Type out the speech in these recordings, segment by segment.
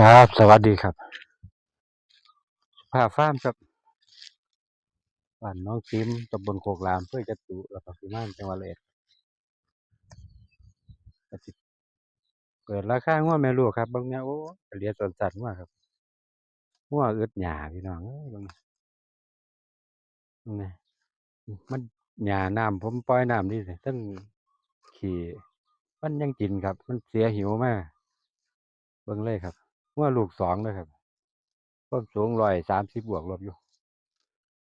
ครับ สวัสดีครับสุภาพฟามครับบ้านน้องซิมตำบลโคกรามเพื่อจะตุรัสพิมานจังหวัดร้อยเอ็ดก็สิเปิดราคางัวแม่ลูกครับบิ่งแนวโอ้เหลือสวนสัตว์งัวครับงัวอึดหญ้าพี่น้องเอ้ยเบิ่งเบิ่มันหญ้าน้ำผมปล่อยน้ำนี่สิเทิงขี้มันยังกินครับ มันเสียหิวมากเบิ่งเลยครับ งัวลูกสองเด้อครับความสูง130บบวกลบอยู่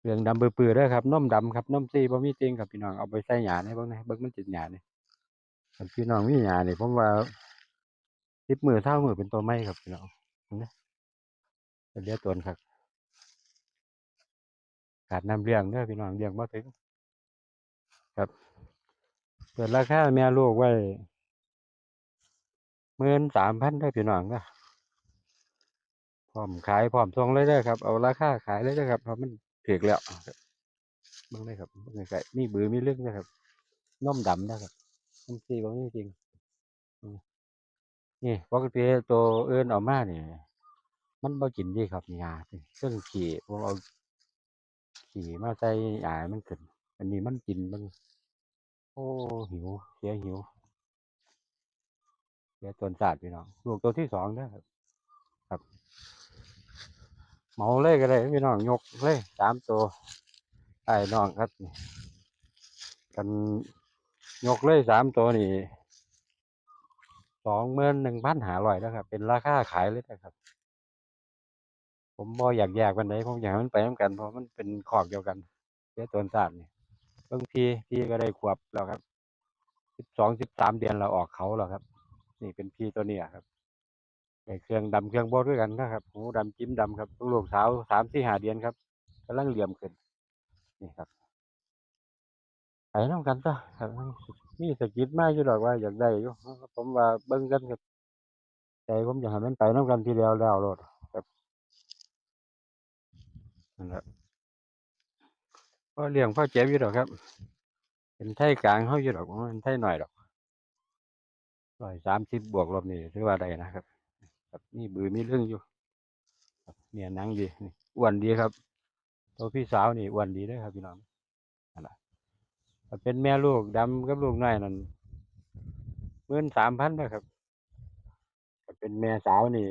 เรื่องดำเปื้อๆด้อครับนมดำครับนมซีบ่มีติ่งครับพี่น้องเอาไปใส่หญ้าในบิ่งหน่เบิ่งมันติดหญ้านี่คันพี่น้องมีหญ้านี่ผมว่า10มื้อ20มื้อเป็นตัวใหม่ครับพี่น้องเบิ่งเด้อเป็นเหลือตนครับขาดน้ำเลี้ยงเด้อพี่น้องเลี้ยงบ่ถึง ครับเปิดราคาแม่ลูกไว้13,000เด้พี่น้องเด้อพ ร้อมขายพร้อมส่งเลยเด้อครับ เอาราคาขายเลยเด้อครับเพราะมันถูกแล้วเบิ่งเลยครับเบิ่งใกล้ๆมีบือมีลึกเด้อครับนมดำเด้อครับนมซีบ่มีติ่งอืมนี่ปกติตัวเอื่นเอามาเนี่ยมันบ่กินดะครับหญ้านี่เทิงขี้ผมเอาขี้มาใส่หญ้ามันกินอันนี้มันกินมัน โอ้หิว เสียหิวเสียต้นชาติพี่น้องลูกตัวที่สองเด้อครับครับ เหมาเลยก็ได้พี่น้องยกเลยสามตัวไอ้น้องครับกันยกเลยสามตัวนี่21,500แล้วครับ เป็นราคาขายเลยนะครับ ผมบ่อยากแยกปานใดผมอยากมันไปนำกันเพราะมันเป็นคอกเดียวกันเสียต้นชาตินี่เบิ่งพีพี่ก็ได้ขวบแล้วครับ12 13เดือนแล้วออกเขาแล้วครับ นี่เป็นพี่ตัวเนี้ยครับ เครื่องดำเครื่องบ่คือกันนะครับหูดำจิ้มดำครับลูกสาว3-4-5เดือนครับกำลังเหลี่ยมขึ้นนี่ครับไปนำกันซะครับมีสกิดมาอยู่ดอกว่าอยากได้อยู่ผมว่าเบิ่งกันครับใจผมอยากให้มันไปนำกันทีเดียวแล้วโลดครับนั่นแหละพอเลี้ยงพอเจ็บอยู่ดอกครับ เป็นไทกลางเฮาอยู่ดอกบ่แม่นไทน้อยดอก130บวกลบนี่ถือว่าได้นะครับ ครับมีบือมีเรื่องอยู่เนี่ยนังดีนี่อ้วนดีครับ ตัวพี่สาวนี่อ้วนดีด้อครับพี่น้องนั่นล่ะเป็นแม่ลูกดำกับลูกน้อยนั่น13,000เด้อครับเป็นแม่สาวนี่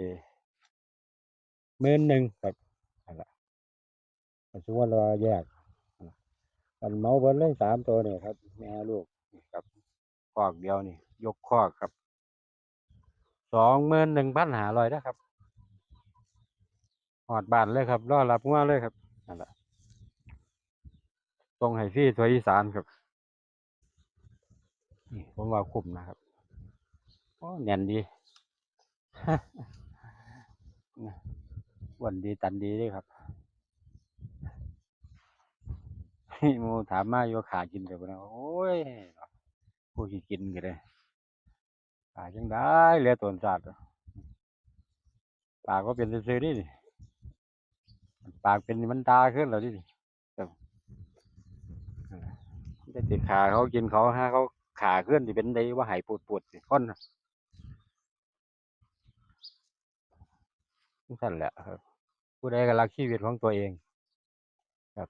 11,000ครับนั่นล่ะสมมุติว่าแยกนั่นเมาเบิดเลยสามตัวนี่ครับ แม่ลูกครับคอกเดียวนี่ ยกคอกครับ 21,500เด้อยนะครับฮอดบานเลยครับรอรับงัวเลยครับนั่นล่ะส่งให้ฟรีทั่วอีสานครับนี่ผมว่าคุ้มนะครับโอ้แน่นดีอ้วนดีตันดีด้วยครับมูถามมาอยู่ว่าขากินก็บ่นะโอ้ยผู้กินก็ได้ ขาจังได๋เหลือต้นชาติปากบ่เป็นซื่อๆนี่ปากเป็นมันด่าขึ้นแล้วเดะนี่ครับนั่จะสิฆ่าเขากินเขาหาเขาฆ่าคืนสิเป็นจั่งใดว่าให้ปูดๆสิคนน่ะจังซั้นแหละครับผู้ใดก็รักชีวิตของตัวเอง ครับ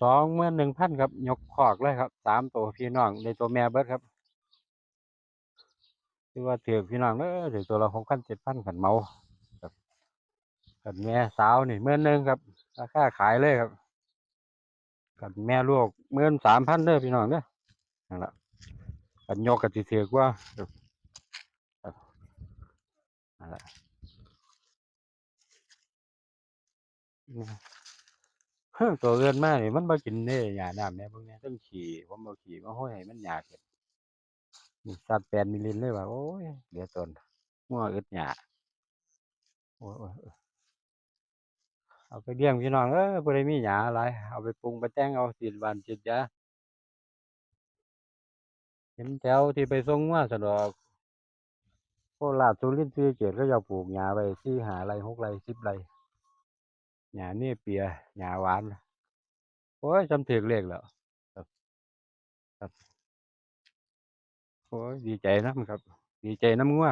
21,000ครับ ยกคอกเลยครับสามตัวพี่น้องได้ตัวแม่เบิดครับถือว่าถูกพี่น้องเด้อถูกตัวละ6,000 7,000คันเมาครับคันแม่สาวนี่10,000ครับราคาขายเลยครับคันแม่ลูก13,000เด้อพี่น้องเด้อนั่นละคันยกก็สิถูกกว่าครับนั่นละ ตัวอื่นมานี่มันบ่กินเด้หญ้าน้ำแหน่เบิ่งแหน่เทิงขี้ผมเอาขี้มาโรยให้มันหญ้าขึ้นนี่สัตว์8มิลลิเลยว่าโอ๊ยเหลือตนงัวอึดหญ้าโอ๊ยเอาไปเลี้ยงพี่น้องเอ้ยผู้มีหญ้าหลายเอาไปปรุงไปแต่งเอาฉีดหว่านฉีดยาเห็นแถวที่ไปส่งวซั้นดอกโคราชสุรินทร์ศรีสะเกษเขาเจ้าปลูกหญ้าไว้4-5ไร่6ไร่10ไร หญ้าเนี่ยเปียหญ้าหวาน โอ๊ยส่ำถูกเลขแล้วครับ ครับโอ๊ยดีใจนำครับ ดีใจนำงัว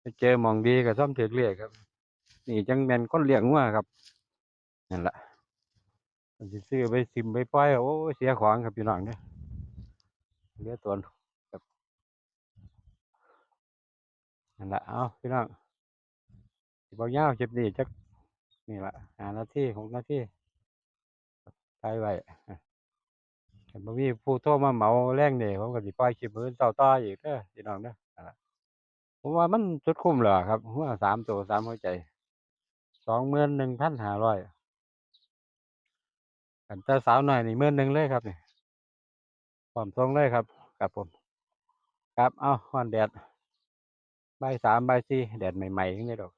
ไปเจอมองดีก็ซ่อมถือเรียกครับ นี่จังแม่นคนเลี้ยงงัวครับนั่นแหละมันสิซื้อไปซิมไปปล่อยโอ้ยเสียของครับพี่น้องเด้อเหลือตัวครับนั่นล่ะเอาพี่น้องสิบ่ยาวคลิปนี้จัก นี่ละหานาทีหกนาทีถ่ายไว้คันบ่มีผู้โทรมาเหมาแรงเนี่ผมก็สิปล่อยคลิปมื้อเช้าต่ออีกเด้อพี่น้องเด้อผมว่ามันสุดคุ้มแล้วอครับหัวสามตัวสามหัวใจสองหมื่นหนึ่งพันห้าร้อยคันแต่สาวหน้อยนี่หมื่นหนึ่งเลยครับนี่พร้อมส่งเลยครับครับผม ครับ เอ้าฮ้อนแดดใบสามใบสี่แดดใหม่ๆจังซี่ดอก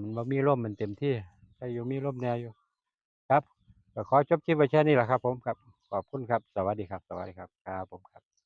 มันบ่มีร่มมันเต็มที่แต่อยู่มีร่มแน่อยู่ ครับก็ขอจบคลิปไว้แค่นี้แหละครับ ผมครับขอบคุณครับ สวัสดีครับ สวัสดีครับครับผมครับ